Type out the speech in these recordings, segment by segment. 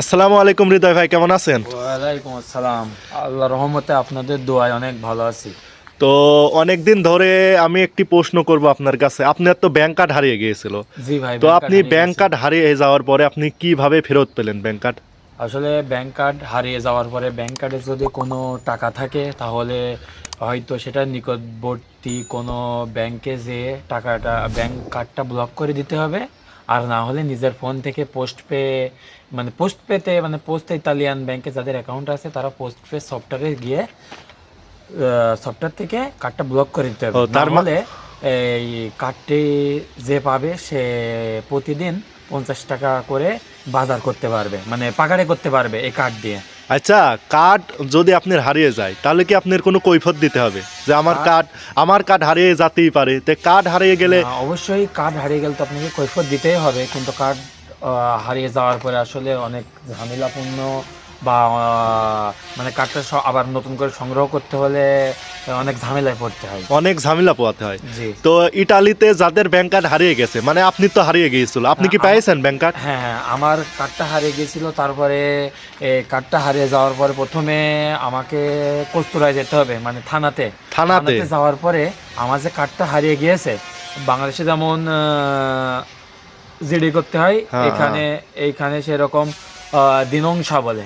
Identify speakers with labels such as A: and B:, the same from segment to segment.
A: আসসালামু আলাইকুম হৃদয় ভাই কেমন আছেন?
B: ওয়ালাইকুম আসসালাম। আল্লাহ রহমতে আপনাদের দোয়ায় অনেক ভালো আছি।
A: তো অনেক দিন ধরে আমি একটি প্রশ্ন করব আপনার কাছে। আপনার তো ব্যাংক কার্ড হারিয়ে গিয়েছিল।
B: জি ভাই
A: তো আপনি ব্যাংক কার্ড হারিয়ে যাওয়ার পরে আপনি কীভাবে ফেরত পেলেন ব্যাংক কার্ড
B: আসলে ব্যাংক কার্ড হারিয়ে যাওয়ার পরে ব্যাংক কার্ডে যদি কোনো টাকা থাকে তাহলে হয়তো সেটা নিকটবর্তী কোনো ব্যাংকে যেয়ে টাকাটা ব্যাংক কার্ডটা ব্লক করে দিতে হবে। আর না হলে নিজের ফোন থেকে পোস্ট পে মানে পোস্ট পেতে মানে পোস্ট ইতালিয়ান ব্যাংকে যাদের অ্যাকাউন্ট আছে তারা পোস্ট পে সফটওয়্যারে গিয়ে সফটওয়্যার থেকে কার্ডটা ব্লক করে দিতে হবে।
A: তার
B: মানে এই কার্ডটি যে পাবে সে প্রতিদিন পঞ্চাশ টাকা করে বাজার করতে পারবে মানে পাগাড়ে করতে পারবে এই কার্ড দিয়ে।
A: আচ্ছা কার্ড যদি আপনার হারিয়ে যায় তাহলে কি আপনার কোনো কৈফত দিতে হবে? যে আমার কার্ড আমার কার্ড হারিয়ে যেতেই পারে। তো কার্ড হারিয়ে গেলে
B: অবশ্যই কার্ড হারিয়ে গেলে তো আপনাকে কৈফত দিতেই হবে কিন্তু কার্ড হারিয়ে যাওয়ার পরে আসলে অনেক ঝামেলাপূর্ণ বা মানে কার্ডটা আবার নতুন করে সংগ্রহ করতে হলে অনেক ঝামেলায় পড়তে হয়।
A: অনেক ঝামেলা পোয়াতে হয়।
B: জি।
A: তো ইটালিতে যাদের ব্যাংক কার্ড হারিয়ে গেছে মানে আপনি তো হারিয়ে গিয়েছিল আপনি কি
B: হ্যাঁ,
A: পেয়েছেন ব্যাংক কার্ড
B: হ্যাঁ হ্যাঁ আমার কার্ডটা হারিয়ে গিয়েছিল তারপরে এ, কার্ডটা হারিয়ে যাওয়ার পরে প্রথমে আমাকে কস্তুরায় যেতে হবে মানে থানাতে।
A: থানাতে?
B: যাওয়ার পরে আমার যে কার্ডটা হারিয়ে গিয়েছে বাংলাদেশে যেমন জিডি করতে হয়
A: হ্যাঁ,
B: এখানে এইখানে সেরকম দিনংসা বলে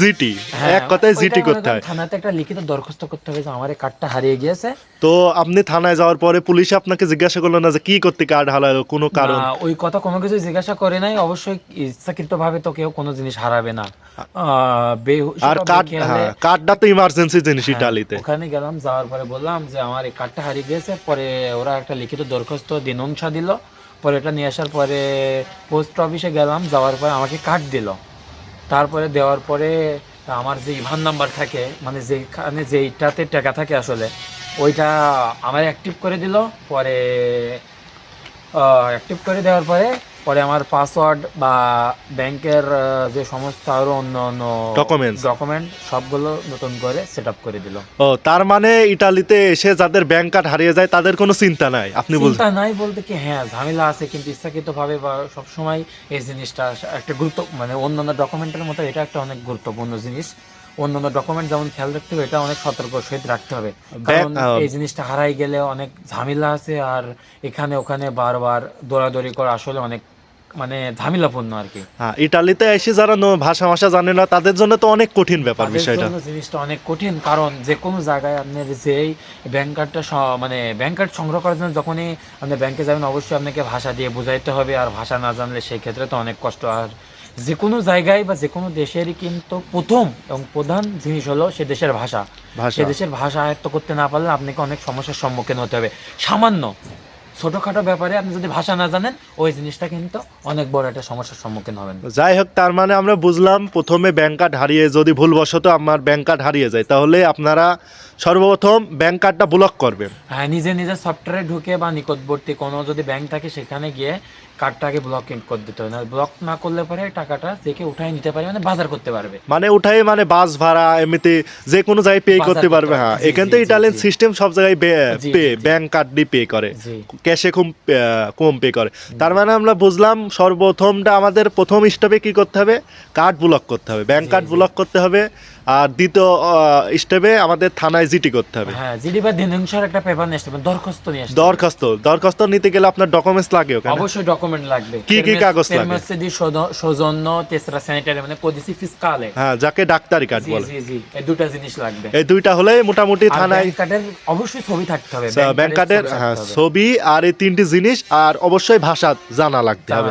A: জিটি।
B: হ্যাঁ,
A: এক কথায় জিটি করতে হয়
B: থানাতে একটা লিখিত দরখাস্ত করতে হবে যে আমার কার্ডটা হারিয়ে গিয়েছে।
A: তো আপনি থানায় যাওয়ার পরে পুলিশ আপনাকে জিজ্ঞাসা করল না যে কি করতে কার্ড হারালো কোনো কারণ?
B: ওই কথা কোনো কিছু জিজ্ঞাসা করে নাই অবশ্যই ইচ্ছাকৃত ভাবে তো কেউ কোনো জিনিস হারাবে না।
A: আর কার্ড হ্যাঁ কার্ডটা তো ইমার্জেন্সি জিনিস
B: হ্যাঁ,
A: ইটালিতে।
B: ওখানে গেলাম যাওয়ার পরে বললাম যে আমার এই কার্ডটা হারিয়ে গিয়েছে পরে ওরা একটা লিখিত দরখাস্ত দিনংসা দিল। পরে এটা নিয়ে আসার পরে পোস্ট অফিসে গেলাম, যাওয়ার পরে আমাকে কার্ড দিল। তারপরে দেওয়ার পরে আমার যে ইভান নাম্বার থাকে মানে যেখানে যেইটাতে টাকা থাকে আসলে, ওইটা আমার অ্যাক্টিভ করে দিল। পরে অ্যাক্টিভ করে দেওয়ার পরে পরে আমার পাসওয়ার্ড বা ব্যাংকের যে সমস্ত আরও অন্য অন্য
A: Documents.
B: ডকুমেন্ট সবগুলো নতুন করে সেট আপ করে দিল।
A: ও তার মানে ইটালিতে এসে যাদের ব্যাংক কার্ড হারিয়ে যায় তাদের কোনো চিন্তা নাই আপনি বলছেন
B: চিন্তা নাই বলতে কি হ্যাঁ ঝামেলা আছে কিন্তু ইচ্ছাকৃত ভাবে বা সবসময় এই জিনিসটা একটা গুরুত্ব মানে অন্যান্য ডকুমেন্টের মতো এটা একটা অনেক গুরুত্বপূর্ণ জিনিস। অন্যান্য ডকুমেন্ট যেমন খেয়াল রাখতে হবে এটা অনেক সতর্ক সহিত রাখতে হবে। কারণ এই জিনিসটা হারাই গেলে অনেক ঝামেলা আছে আর এখানে ওখানে বারবার দৌড়াদৌড়ি করা আসলে অনেক মানে ঝামেলাপূর্ণ আর কি।
A: হ্যাঁ ইটালিতে এসে যারা ভাষা ভাষা জানে না তাদের জন্য তো অনেক কঠিন ব্যাপার বিষয়টা।
B: জিনিসটা অনেক কঠিন কারণ যে কোনো জায়গায় আপনার যেই ব্যাংক কার্ডটা মানে ব্যাংক কার্ড সংগ্রহ করার জন্য যখনই আপনি ব্যাংকে যাবেন অবশ্যই আপনাকে ভাষা দিয়ে বোঝাইতে হবে আর ভাষা না জানলে সেই ক্ষেত্রে তো অনেক কষ্ট। আর যে কোনো জায়গায় বা যে কোনো দেশেরই কিন্তু প্রথম এবং প্রধান জিনিস হলো সে দেশের ভাষা।
A: ভাষা।
B: সে দেশের ভাষা আয়ত্ত করতে না পারলে আপনাকে অনেক সমস্যার সম্মুখীন হতে হবে। সামান্য ছোটখাটো ব্যাপারে আপনি যদি ভাষা না জানেন ওই জিনিসটা কিন্তু অনেক বড় একটা সমস্যার সম্মুখীন হবেন।
A: যাই হোক তার মানে আমরা বুঝলাম প্রথমে ব্যাংক কার্ড হারিয়ে যদি ভুলবশত আমার ব্যাংক কার্ড হারিয়ে যায় তাহলে আপনারা সর্বপ্রথম ব্যাংক কার্ডটা ব্লক করবেন।
B: হ্যাঁ নিজে নিজে সফটওয়্যারে ঢুকে বা নিকটবর্তী কোনো যদি ব্যাংক থাকে সেখানে গিয়ে কার্ডটাকে ব্লকিং করে দিতে হবে। না ব্লক না করলে পরে টাকাটা থেকে উঠাই নিতে পারে মানে বাজার করতে পারবে।
A: মানে উঠাই মানে বাস ভাড়া এমনিতে যে কোনো জায়গায় পে করতে পারবে
B: পারবে।
A: হ্যাঁ। এখান থেকে ইটালিয়ান সিস্টেম সব জায়গায় পে। ব্যাংক কার্ড দিয়ে পে করে। ক্যাশে কম কম পে করে। তার মানে আমরা বুঝলাম সর্বপ্রথমটা আমাদের প্রথম স্টেপে কি করতে হবে? কার্ড ব্লক করতে হবে। ব্যাংক কার্ড ব্লক করতে হবে। আর দ্বিতীয় স্টেপে আমাদের থানায় জিটি করতে হবে।
B: হ্যাঁ জিডি বা দিনংশার একটা পেপার নিয়ে আসতে হবে। দরখাস্ত নিয়ে আসতে
A: দরখাস্ত। দরখাস্ত নিতে গেলে আপনার ডকুমেন্টস লাগে
B: অবশ্যই ডকুমেন্ট লাগবে।
A: কি কি কাগজ লাগে?
B: পেরমেসে দি সৌজন্য তেসরা স্যানিটারি মানে কোদিসি ফিসকালে
A: হ্যাঁ যাকে ডাক্তারি কার্ড বলে।
B: জি জি এই দুটো জিনিস লাগবে।
A: এই দুইটা হলে মোটামুটি থানায়
B: ব্যাংক কার্ডের অবশ্যই ছবি থাকতে হবে।
A: ব্যাংক কার্ডের
B: ছবি
A: হ্যাঁ ছবি আর এই তিনটি জিনিস আর অবশ্যই ভাষা জানা লাগতে হবে।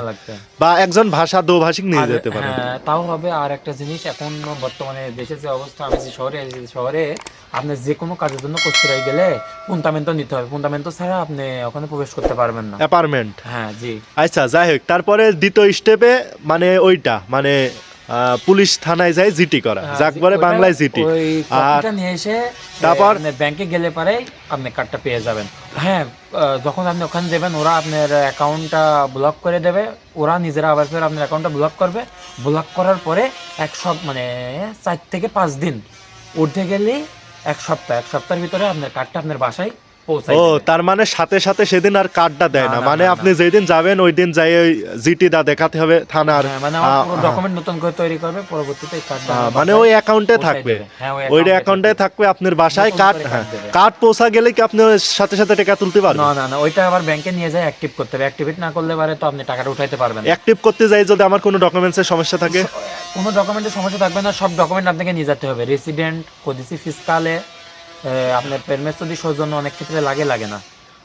A: বা একজন ভাষা দোভাষিক নিয়ে যেতে পারে।
B: হ্যাঁ, তাও হবে আর একটা জিনিস এখন বর্তমানে দেশের যে অবস্থা আমি যে শহরে শহরে আপনি যে কোনো কাজের জন্য কস্তুরাই গেলে পুন্তামেন্টো নিতে হবে। পুন্তামেন্টো ছাড়া আপনি ওখানে প্রবেশ করতে পারবেন না।
A: অ্যাপার্টমেন্ট
B: হ্যাঁ জি।
A: আচ্ছা যাই হোক তারপরে দ্বিতীয় স্টেপে মানে ওইটা মানে পুলিশ থানায় যায় জিটি করা।
B: হ্যাঁ,
A: যাক বলে বাংলায় জিটি। আর
B: নিয়ে এসে
A: তারপর?
B: ব্যাংকে গেলে পরে আপনি কার্ডটা পেয়ে যাবেন। হ্যাঁ যখন আপনি ওখানে যাবেন ওরা আপনার অ্যাকাউন্টটা ব্লক করে দেবে। ওরা নিজেরা আবার ফের আপনার অ্যাকাউন্টটা ব্লক করবে। ব্লক করার পরে এক সব মানে চার থেকে পাঁচ দিন। উঠতে গেলেই এক সপ্তাহ এক সপ্তাহের ভিতরে আপনার কার্ডটা আপনার বাসায়
A: ও তার মানে সাথে সাথে সেদিন আর কার্ডটা দেয়
B: না,
A: মানে আপনি যেদিন যাবেন ওই দিন যাই ওই জিটিটা দেখাতে হবে থানার।
B: হ্যাঁ, মানে ডকুমেন্ট নতুন করে তৈরি করবে পরবর্তীতে
A: মানে ওই অ্যাকাউন্টে থাকবে।
B: হ্যাঁ, ওই অ্যাকাউন্টে
A: থাকবে। আপনার বাসায় কার্ড হ্যাঁ। কার্ড পৌঁছা গেলে কি আপনি সাথে সাথে টাকা তুলতে পারবেন?
B: না না না ওইটা আবার ব্যাংকে নিয়ে যায় অ্যাক্টিভ করতে হবে। অ্যাক্টিভেট না করলে পারে তো আপনি টাকাটা উঠাইতে পারবেন।
A: অ্যাক্টিভ করতে যাই যদি আমার কোনো ডকুমেন্টসের সমস্যা থাকে?
B: কোনো ডকুমেন্টের সমস্যা থাকবে না সব ডকুমেন্ট আপনাকে নিয়ে যেতে হবে। রেসিডেন্ট কদিসি ফিসকালে আপনার পেরমেস যদি সৌজন্য অনেক ক্ষেত্রে লাগে লাগে না।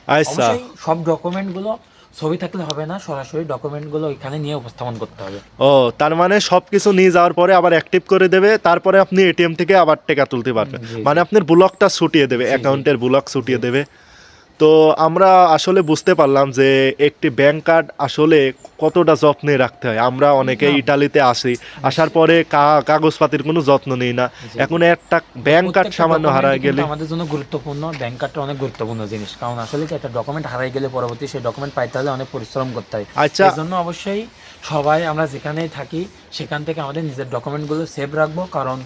A: আচ্ছা।
B: সব ডকুমেন্টগুলো ছবি থাকলে হবে না সরাসরি ডকুমেন্টগুলো এখানে নিয়ে উপস্থাপন করতে হবে।
A: ও তার মানে সবকিছু নিয়ে যাওয়ার পরে আবার অ্যাক্টিভ করে দেবে তারপরে আপনি এটিএম থেকে আবার টাকা তুলতে পারবেন। মানে আপনার ব্লকটা ছুটিয়ে দেবে অ্যাকাউন্টের ব্লক ছুটিয়ে দেবে। তো আমরা আসলে বুঝতে পারলাম যে একটি ব্যাংক কার্ড আসলে কতটা যত্নে রাখতে হয়। আমরা অনেকে ইটালিতে আসি আসার পরে কাগজপাতির কোনো যত্ন নেই না। এখন একটা ব্যাংক কার্ড সামান্য হারায় গেলে
B: আমাদের জন্য গুরুত্বপূর্ণ। ব্যাংক কার্ডটা অনেক গুরুত্বপূর্ণ জিনিস। কারণ আসলে কি একটা ডকুমেন্ট হারাই গেলে পরবর্তী সেই ডকুমেন্ট পাইতে হলে অনেক পরিশ্রম করতে হয়।
A: আচ্ছা।
B: জন্য অবশ্যই সবাই আমরা যেখানেই থাকি সেখান থেকে আমাদের নিজের ডকুমেন্টগুলো সেভ রাখব। কারণ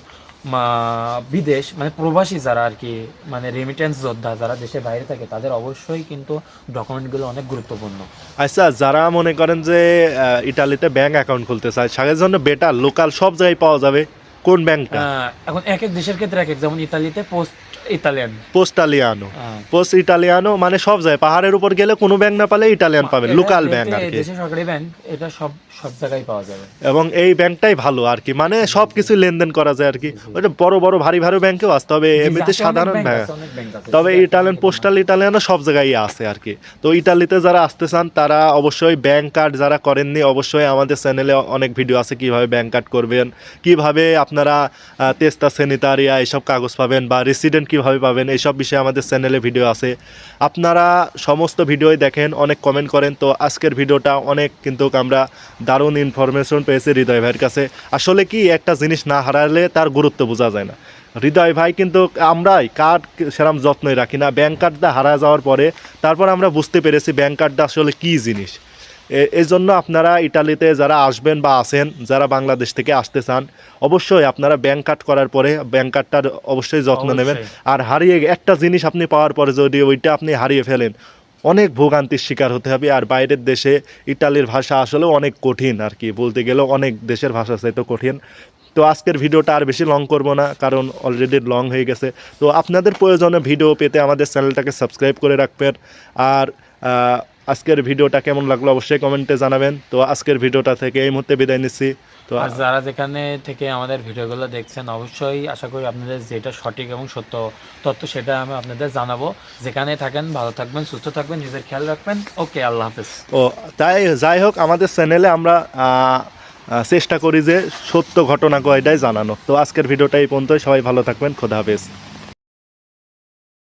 B: বিদেশ মানে প্রবাসী যারা আর কি মানে রেমিটেন্স যোদ্ধা যারা দেশের বাইরে থাকে, তাদের অবশ্যই কিন্তু ডকুমেন্টগুলো অনেক গুরুত্বপূর্ণ।
A: আচ্ছা যারা মনে করেন যে ইটালিতে ব্যাংক অ্যাকাউন্ট খুলতে চায়, সাগের জন্য বেটার লোকাল সব জায়গায় পাওয়া যাবে? কোন ব্যাংকটা
B: এখন এক এক দেশের ক্ষেত্রে এক এক যেমন ইতালিতে পোস্ট ইতালিয়ান
A: পোস্টালিয়ানো পোস্ট ইটালিয়ানো মানে সব পাহাড়ের উপর গেলে কোনো ব্যাংক না পালে ইটালিয়ান পাবেন লোকাল ব্যাংক আর কি।
B: সরকারি ব্যাংক এটা সব সব জায়গায় পাওয়া যাবে।
A: এবং এই ব্যাংকটাই ভালো আর কি মানে সব কিছু লেনদেন করা যায় আর কি। ওটা বড় বড় ভারী ভারী ব্যাংকেও আসতে হবে এমনিতে সাধারণ
B: আছে।
A: তবে ইটালিয়ান পোস্টাল ইটালিয়ানও সব জায়গায় আছে আর কি। তো ইটালিতে যারা আসতে চান তারা অবশ্যই ব্যাংক কার্ড যারা করেননি অবশ্যই আমাদের চ্যানেলে অনেক ভিডিও আছে কীভাবে ব্যাংক কার্ড করবেন কীভাবে আপনারা তেস্তা সেনিটারিয়া এইসব কাগজ পাবেন বা রেসিডেন্ট কীভাবে পাবেন এইসব বিষয়ে আমাদের চ্যানেলে ভিডিও আছে। আপনারা সমস্ত ভিডিওই দেখেন, অনেক কমেন্ট করেন। তো আজকের ভিডিওটা অনেক কিন্তু আমরা দারুণ ইনফরমেশন পেয়েছি হৃদয় ভাইয়ের কাছে। আসলে কি একটা জিনিস না হারালে তার গুরুত্ব বোঝা যায় না। হৃদয় ভাই কিন্তু আমরাই কার্ড সেরকম যত্নই রাখি না। ব্যাংক কার্ডটা হারা যাওয়ার পরে তারপর আমরা বুঝতে পেরেছি ব্যাংক কার্ডটা আসলে কী জিনিস। এই জন্য আপনারা ইটালিতে যারা আসবেন বা আসেন যারা বাংলাদেশ থেকে আসতে চান অবশ্যই আপনারা ব্যাংক কার্ড করার পরে ব্যাংক কার্ডটার অবশ্যই যত্ন নেবেন। আর হারিয়ে একটা জিনিস আপনি পাওয়ার পরে যদি ওইটা আপনি হারিয়ে ফেলেন অনেক ভোগান্তির শিকার হতে হবে। আর বাইরের দেশে ইটালির ভাষা আসলে অনেক কঠিন আর কি বলতে গেলে অনেক দেশের ভাষা চাইতে কঠিন। তো আজকের ভিডিওটা আর বেশি লং করব না কারণ অলরেডি লং হয়ে গেছে। তো আপনাদের প্রয়োজনে ভিডিও পেতে আমাদের চ্যানেলটাকে সাবস্ক্রাইব করে রাখবেন। আর আজকের ভিডিওটা কেমন লাগল অবশ্যই কমেন্টে জানাবেন। তো আজকের ভিডিওটা থেকে এই মুহূর্তে বিদায় নিচ্ছি। তো
B: আর যারা যেখানে থেকে আমাদের ভিডিওগুলো দেখছেন অবশ্যই আশা করি আপনাদের যেটা সঠিক এবং সত্য তথ্য সেটা আমি আপনাদের জানাব। যেখানে থাকেন ভালো থাকবেন সুস্থ থাকবেন নিজের খেয়াল রাখবেন। ওকে আল্লাহ হাফেজ।
A: ও তাই যাই হোক আমাদের চ্যানেলে আমরা চেষ্টা করি যে সত্য ঘটনা কয়টাই জানানো। তো আজকের ভিডিওটা এই পর্যন্তই। সবাই ভালো থাকবেন। খোদা হাফেজ।